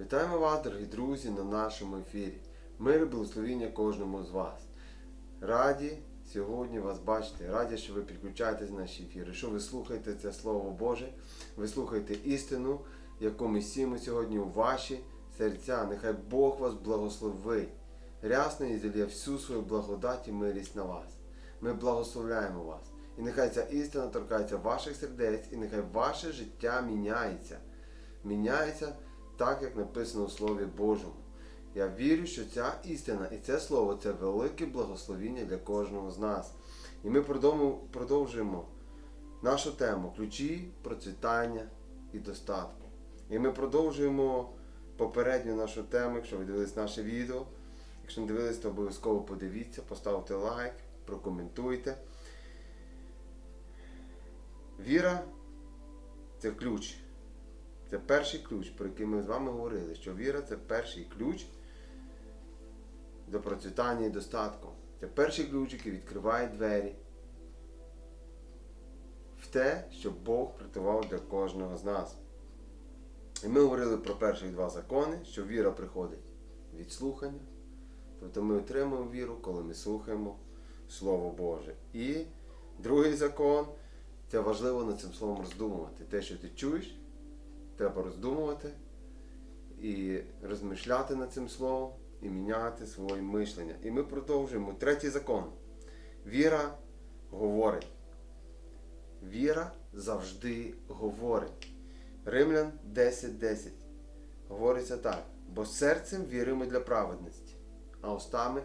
Вітаємо вас, дорогі друзі, на нашому ефірі. Мир і благословіння кожному з вас. Раді сьогодні вас бачити, раді, що ви підключаєтесь на наші ефіри, що ви слухаєте це Слово Боже, ви слухаєте істину, яку ми сіємо сьогодні у ваші серця. Нехай Бог вас благословить. Рясно і зілля всю свою благодать і милість на вас. Ми благословляємо вас. І нехай ця істина торкається ваших сердець, і нехай ваше життя міняється. Міняється так, як написано у Слові Божому. Я вірю, що ця істина і це слово це велике благословіння для кожного з нас. І ми продовжуємо- нашу тему ключі процвітання і достатку. І ми продовжуємо попередню нашу тему, якщо ви дивились наше відео. Якщо не дивились, то обов'язково подивіться, поставте лайк, прокоментуйте. Віра це ключ. Це перший ключ, про який ми з вами говорили, що віра це перший ключ до процвітання і достатку. Це перший ключ, який відкриває двері в те, що Бог приготував для кожного з нас. І ми говорили про перші два закони, що віра приходить від слухання. Тобто ми отримуємо віру, коли ми слухаємо Слово Боже. І другий закон це важливо над цим словом роздумувати. Те, що ти чуєш, треба роздумувати і розмишляти над цим словом і міняти своє мишлення. І ми продовжуємо. Третій закон. Віра говорить. Віра завжди говорить. Римлян 10.10. Говориться так. Бо серцем віримо для праведності, а устами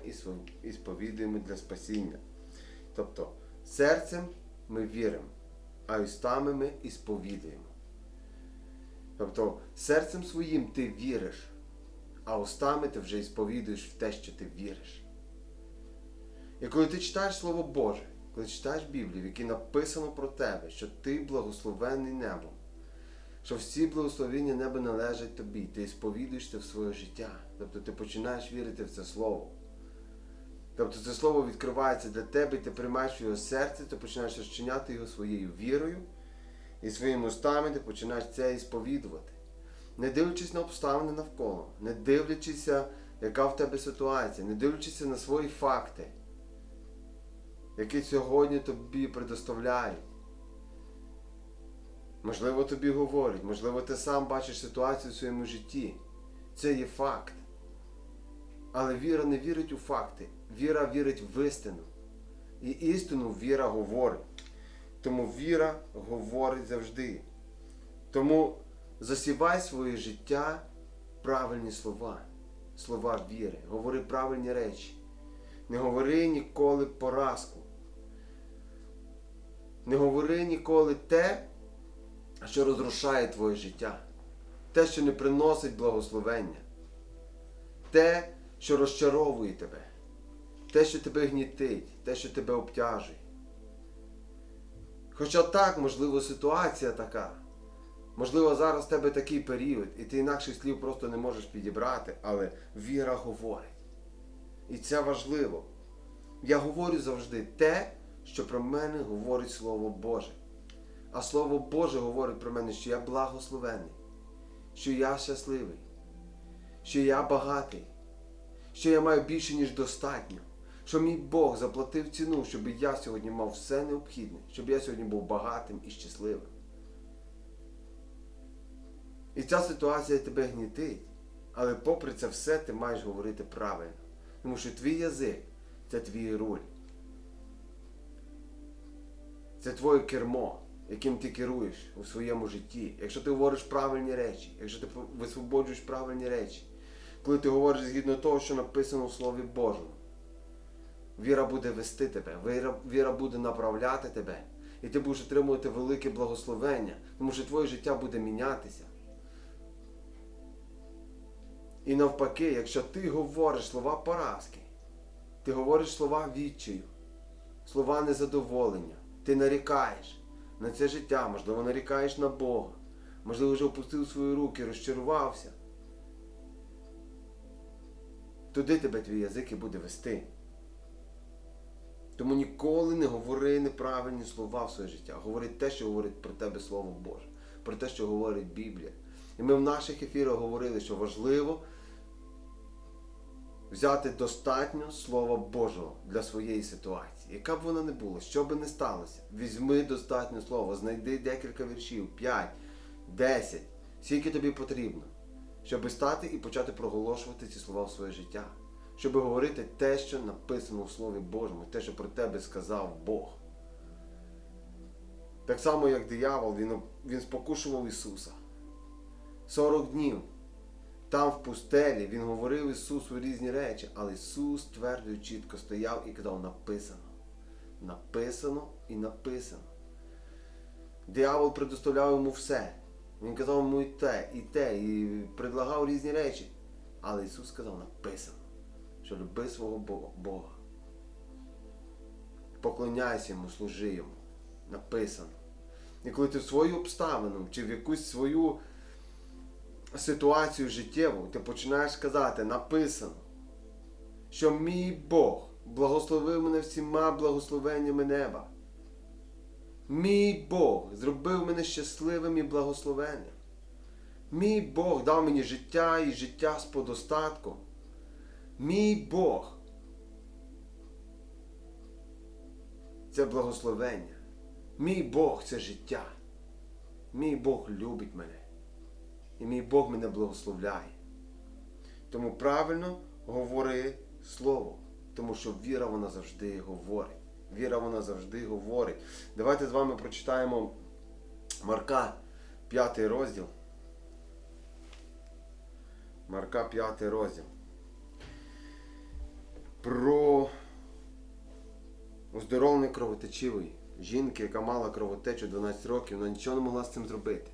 і сповідуємо для спасіння. Тобто серцем ми віримо, а устами ми і сповідуємо. Тобто серцем своїм ти віриш, а устами ти вже і сповідуєш в те, що ти віриш. І коли ти читаєш Слово Боже, коли читаєш Біблію, в якій написано про тебе, що ти благословенний небом, що всі благословення неба належать тобі, ти сповідуєш це в своє життя. Тобто ти починаєш вірити в це слово. Тобто це слово відкривається для тебе, і ти приймаєш в його серце, ти починаєш розчиняти його своєю вірою, і своїми устами ти починаєш це і сповідувати. Не дивлячись на обставини навколо, не дивлячися, яка в тебе ситуація, не дивлячись на свої факти, які сьогодні тобі предоставляють. Можливо, тобі говорять, можливо, ти сам бачиш ситуацію в своєму житті. Це є факт. Але віра не вірить у факти. Віра вірить в істину. І істину віра говорить. Тому віра говорить завжди. Тому засівай своє життя правильні слова, слова віри. Говори правильні речі. Не говори ніколи поразку. Не говори ніколи те, що розрушає твоє життя. Те, що не приносить благословення. Те, що розчаровує тебе. Те, що тебе гнітить, те, що тебе обтяжує. Хоча так, можливо, ситуація така. Можливо, зараз в тебе такий період, і ти інакших слів просто не можеш підібрати, але віра говорить. І це важливо. Я говорю завжди те, що про мене говорить Слово Боже. А Слово Боже говорить про мене, що я благословений, що я щасливий, що я багатий, що я маю більше, ніж достатньо, що мій Бог заплатив ціну, щоб я сьогодні мав все необхідне, щоб я сьогодні був багатим і щасливим. І ця ситуація тебе гнітить, але попри це все ти маєш говорити правильно. Тому що твій язик це твій руль. Це твоє кермо, яким ти керуєш у своєму житті. Якщо ти говориш правильні речі, якщо ти висвободжуєш правильні речі, коли ти говориш згідно того, що написано у Слові Божому, віра буде вести тебе, віра, віра буде направляти тебе, і ти будеш отримувати велике благословення, тому що твоє життя буде мінятися. І навпаки, якщо ти говориш слова поразки, ти говориш слова відчаю, слова незадоволення, ти нарікаєш на це життя, можливо, нарікаєш на Бога, можливо, вже опустив свої руки, розчарувався. Туди тебе твій язик і буде вести. Тому ніколи не говори неправильні слова в своє життя. Говори те, що говорить про тебе Слово Боже, про те, що говорить Біблія. І ми в наших ефірах говорили, що важливо взяти достатньо Слова Божого для своєї ситуації. Яка б вона не була, що би не сталося, візьми достатньо слова, знайди декілька віршів, 5, 10, скільки тобі потрібно, щоб стати і почати проголошувати ці слова в своє життя. Щоб говорити те, що написано в Слові Божому, те, що про тебе сказав Бог. Так само, як диявол, він, він спокушував Ісуса. 40 днів. Там в пустелі він говорив Ісусу різні речі, але Ісус твердо і чітко стояв і казав, написано. Написано і написано. Диявол предоставляв йому все. Він казав йому і те, і те, і предлагав різні речі. Але Ісус сказав, написано, що люби свого Бога. Поклоняйся йому, служи йому. Написано. І коли ти в свою обставину чи в якусь свою ситуацію життєву, ти починаєш казати, написано, що мій Бог благословив мене всіма благословеннями неба. Мій Бог зробив мене щасливим і благословенним. Мій Бог дав мені життя і життя з подостатком. Мій Бог це благословення. Мій Бог це життя. Мій Бог любить мене. І мій Бог мене благословляє. Тому правильно говори Слово. Тому що віра вона завжди говорить. Віра вона завжди говорить. Давайте з вами прочитаємо Марка, 5 розділ. Марка 5 розділ. Про оздоровлення кровотечивої жінки, яка мала кровотечу 12 років, вона нічого не могла з цим зробити.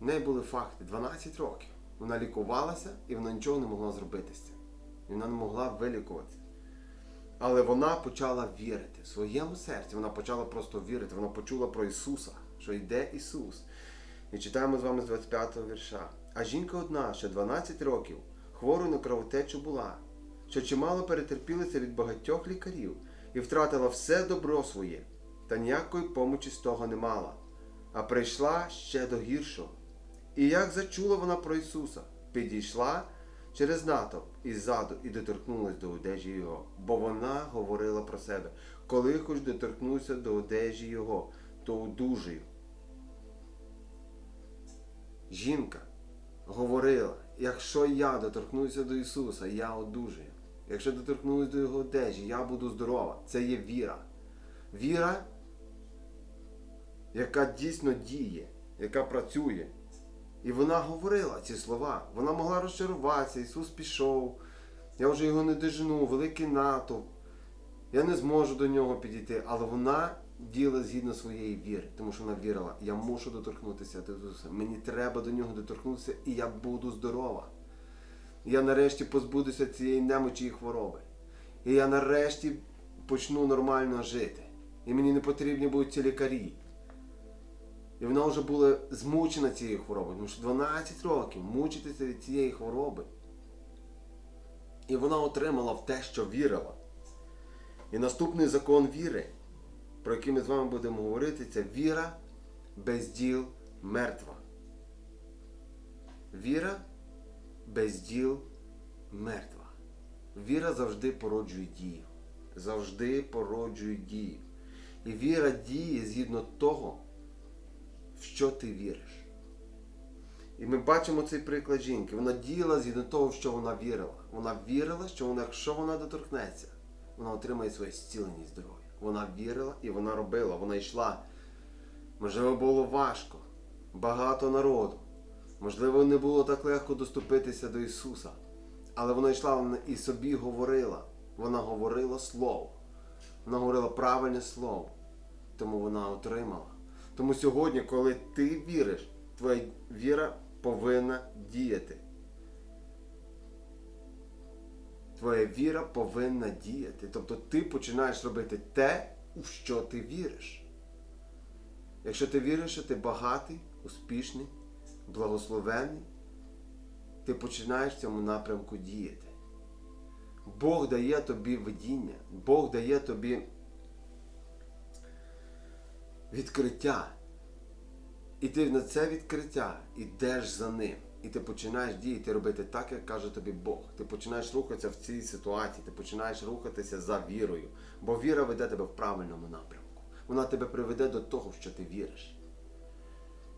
В неї були факти 12 років. Вона лікувалася і вона нічого не могла зробити з цим. І вона не могла вилікуватися. Але вона почала вірити в своєму серці. Вона почала просто вірити. Вона почула про Ісуса, що йде Ісус. І читаємо з вами з 25 го вірша. А жінка одна, що 12 років, хворою на кровотечу була, що чимало перетерпілася від багатьох лікарів і втратила все добро своє, та ніякої помочі з того не мала, а прийшла ще до гіршого. І як зачула вона про Ісуса, підійшла через натовп іззаду і доторкнулась до одежі Його, бо вона говорила про себе, коли хоч доторкнуся до одежі Його, то одужаю. Жінка говорила, якщо я доторкнуся до Ісуса, я одужаю. Якщо доторкнусь до Його одежі, я буду здорова. Це є віра. Віра, яка дійсно діє, яка працює. І вона говорила ці слова. Вона могла розчаруватися, Ісус пішов, я вже його не дожену, великий натовп. Я не зможу до нього підійти, але вона діяла згідно своєї віри, тому що вона вірила, я мушу доторкнутися до Ісуса. Мені треба до нього доторкнутися, і я буду здорова. Я нарешті позбудуся цієї немочі і хвороби. І я нарешті почну нормально жити. І мені не потрібні будуть ці лікарі. І вона вже була змучена цією хворобою, тому що 12 років мучитися від цієї хвороби. І вона отримала в те, що вірила. І наступний закон віри, про який ми з вами будемо говорити, це віра без діл мертва. Віра без діл мертва. Віра завжди породжує дію. Завжди породжує дію. І віра діє згідно того, в що ти віриш. І ми бачимо цей приклад жінки. Вона діяла згідно того, в що вона вірила. Вона вірила, що вона, якщо вона доторкнеться, вона отримає своє зцілення і здоров'я. Вона вірила і вона робила, вона йшла. Можливо, було важко, багато народу. Можливо, не було так легко доступитися до Ісуса. Але вона йшла і собі говорила. Вона говорила Слово. Вона говорила правильне Слово. Тому вона отримала. Тому сьогодні, коли ти віриш, твоя віра повинна діяти. Твоя віра повинна діяти. Тобто ти починаєш робити те, у що ти віриш. Якщо ти віриш, що ти багатий, успішний, благословений, ти починаєш в цьому напрямку діяти. Бог дає тобі видіння, Бог дає тобі відкриття. І ти на це відкриття йдеш за ним. І ти починаєш діяти, робити так, як каже тобі Бог. Ти починаєш рухатися в цій ситуації, ти починаєш рухатися за вірою. Бо віра веде тебе в правильному напрямку. Вона тебе приведе до того, що ти віриш.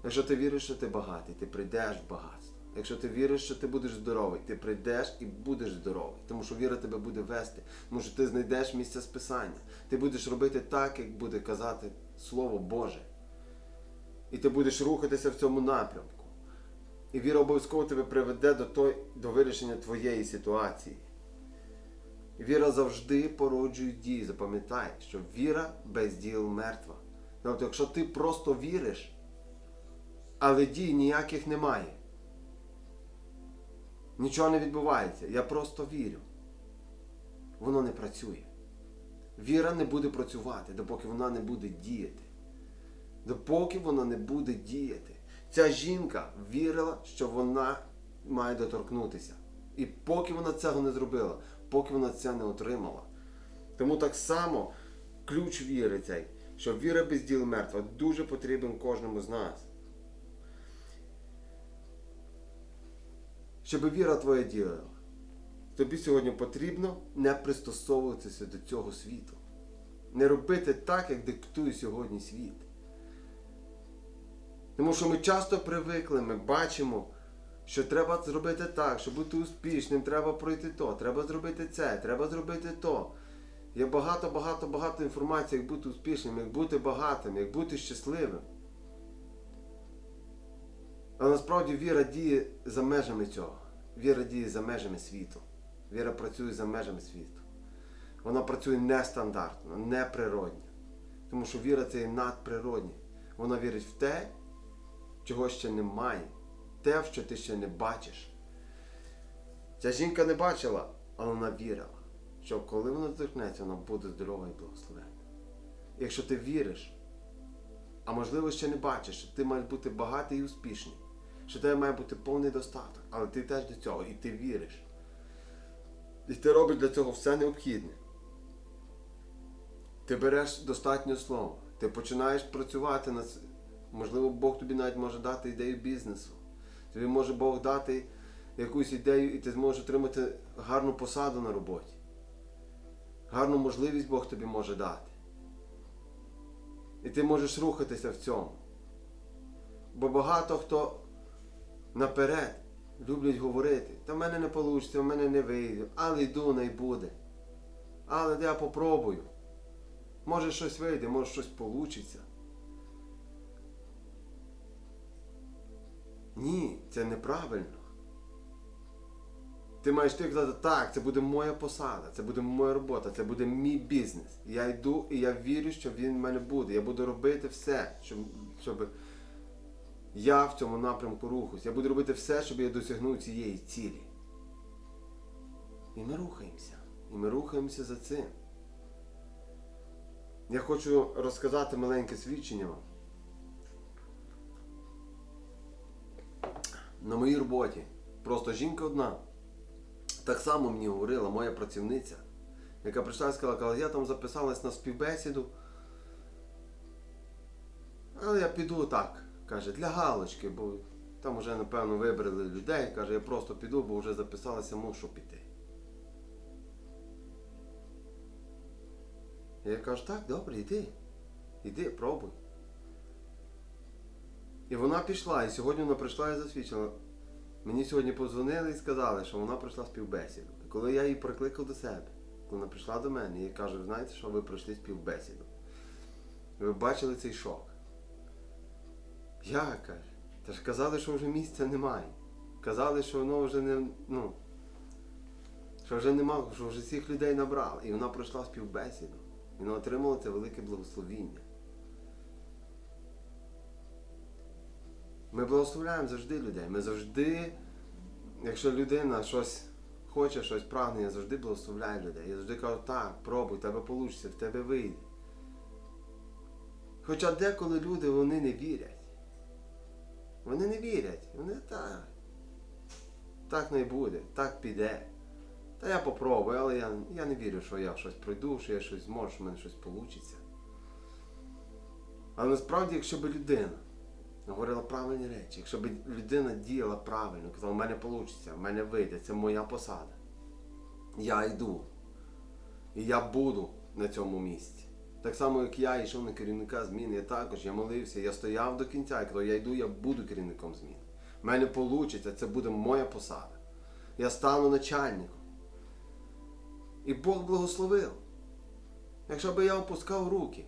Якщо ти віриш, що ти багатий, ти прийдеш в багатство. Якщо ти віриш, що ти будеш здоровий, ти прийдеш і будеш здоровий. Тому що віра тебе буде вести, тому що ти знайдеш місця списання. Ти будеш робити так, як буде казати Слово Боже. І ти будеш рухатися в цьому напрямку. І віра обов'язково тебе приведе до, той, до вирішення твоєї ситуації. Віра завжди породжує дії. Запам'ятай, що віра без діл мертва. Тобто, якщо ти просто віриш, але дій ніяких немає. Нічого не відбувається. Я просто вірю. Воно не працює. Віра не буде працювати, допоки вона не буде діяти. Допоки вона не буде діяти. Ця жінка вірила, що вона має доторкнутися. І поки вона цього не зробила, поки вона це не отримала. Тому так само ключ віри цей, що віра без діл мертва, дуже потрібен кожному з нас. Щоб віра твоя діяла, тобі сьогодні потрібно не пристосовуватися до цього світу. Не робити так, як диктує сьогодні світ. Тому що ми часто привикли, ми бачимо, що треба зробити так, щоб бути успішним, треба пройти то, треба зробити це, треба зробити то. Є багато, багато, багато інформації, як бути успішним, як бути багатим, як бути щасливим. Але насправді віра діє за межами цього. Віра діє за межами світу. Віра працює за межами світу. Вона працює нестандартно, неприродно. Тому що віра це є надприроднє. Вона вірить в те, чого ще немає, те, що ти ще не бачиш. Ця жінка не бачила, але вона вірила, що коли вона доторкнеться, вона буде здорова і благословенна. Якщо ти віриш, а можливо ще не бачиш, що ти маєш бути багатий і успішний, що тебе має бути повний достаток, але ти теж до цього і ти віриш. І ти робиш для цього все необхідне. Ти береш достатньо слова, ти починаєш працювати над. Можливо, Бог тобі навіть може дати ідею бізнесу. Тобі може Бог дати якусь ідею, і ти зможеш отримати гарну посаду на роботі. Гарну можливість Бог тобі може дати. І ти можеш рухатися в цьому. Бо багато хто наперед люблять говорити, та в мене не вийде, в мене не вийде, але йду, не буде. Але я попробую. Може щось вийде, може щось вийде. Ні, це неправильно. Ти маєш ти казати, так, це буде моя посада, це буде моя робота, це буде мій бізнес. Я йду і я вірю, що він в мене буде. Я буду робити все, щоб, щоб я в цьому напрямку рухаюсь. Я буду робити все, щоб я досягнув цієї цілі. І ми рухаємося. І ми рухаємося за цим. Я хочу розказати маленьке свідчення вам. На моїй роботі просто жінка одна. Так само мені говорила моя працівниця, яка прийшла і сказала, каже, я там записалась на співбесіду. Але я піду так, каже, для галочки, бо там вже, напевно, вибрали людей. Каже, я просто піду, бо вже записалася, мушу піти. Я кажу, так, добре, йди. Йди, пробуй. І вона пішла, і сьогодні вона прийшла і засвідчила. Мені сьогодні подзвонили і сказали, що вона пройшла співбесіду. І коли я її прикликав до себе, вона прийшла до мене, я кажу, знаєте, що ви пройшли співбесіду. Ви бачили цей шок. Я каже, та ж казали, що вже місця немає. Казали, що воно вже не. ну, що вже нема, що вже всіх людей набрали. І вона пройшла співбесіду. І вона отримала це велике благословіння. Ми благословляємо завжди людей. Ми завжди, якщо людина щось хоче, щось прагне, я завжди благословляю людей. Я завжди кажу, так, пробуй, в тебе вийде, в тебе вийде. Хоча деколи люди вони не вірять. Вони не вірять. Вони так. Так не буде, так піде. Та я попробую, але я, я не вірю, що я щось пройду, що я щось зможу, що в мене щось вийде. Але насправді, якщо б людина говорила правильні речі. Якщо б людина діяла правильно, казала, в мене вийде, в мене вийде, це моя посада. Я йду. І я буду на цьому місці. Так само, як я йшов на керівника зміни, я також я молився, я стояв до кінця і казав, я йду, я буду керівником зміни. В мене вийде, це буде моя посада. Я стану начальником. І Бог благословив. Якщо б я опускав руки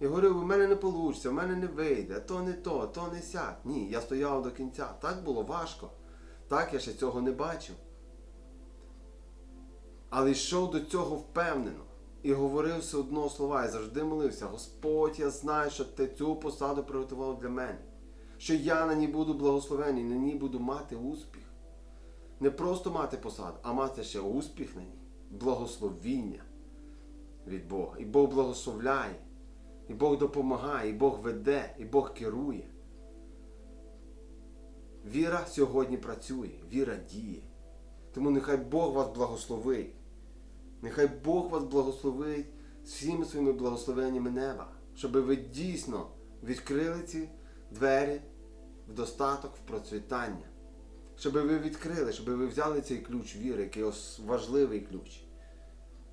і говорив, у мене не вийде, в мене не вийде, то не то, то не сяк. Ні, я стояв до кінця. Так було важко. Так я ще цього не бачив. Але йшов до цього впевнено і говорив все одно слова. Я завжди молився. Господь, я знаю, що ти цю посаду приготував для мене. Що я на ній буду благословений, на ній буду мати успіх. Не просто мати посаду, а мати ще успіх на ній, благословіння від Бога. І Бог благословляє, і Бог допомагає, і Бог веде, і Бог керує. Віра сьогодні працює, віра діє. Тому нехай Бог вас благословить. Нехай Бог вас благословить всіми своїми благословеннями неба, щоб ви дійсно відкрили ці двері в достаток, в процвітання. Щоб ви відкрили, щоб ви взяли цей ключ віри, який важливий ключ.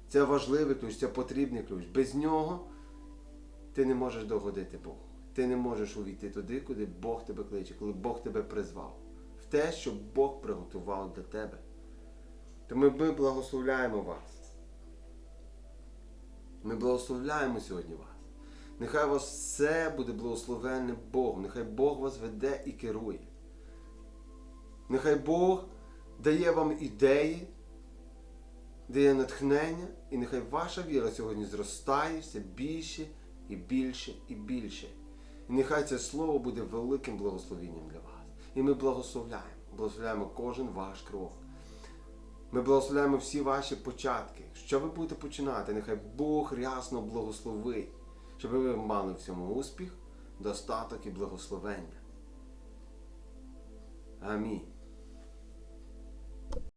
Це важливий ключ, це потрібний ключ. Без нього ти не можеш догодити Богу. Ти не можеш увійти туди, куди Бог тебе кличе, коли Бог тебе призвав. В те, що Бог приготував для тебе. Тому ми благословляємо вас. Ми благословляємо сьогодні вас. Нехай вас все буде благословенне Богом. Нехай Бог вас веде і керує. Нехай Бог дає вам ідеї, дає натхнення, і нехай ваша віра сьогодні зростає все більше і більше і більше. І нехай це слово буде великим благословенням для вас. І ми благословляємо, благословляємо кожен ваш крок. Ми благословляємо всі ваші початки. Що ви будете починати? Нехай Бог рясно благословить, щоб ви мали в цьому успіх, достаток і благословення. Амінь.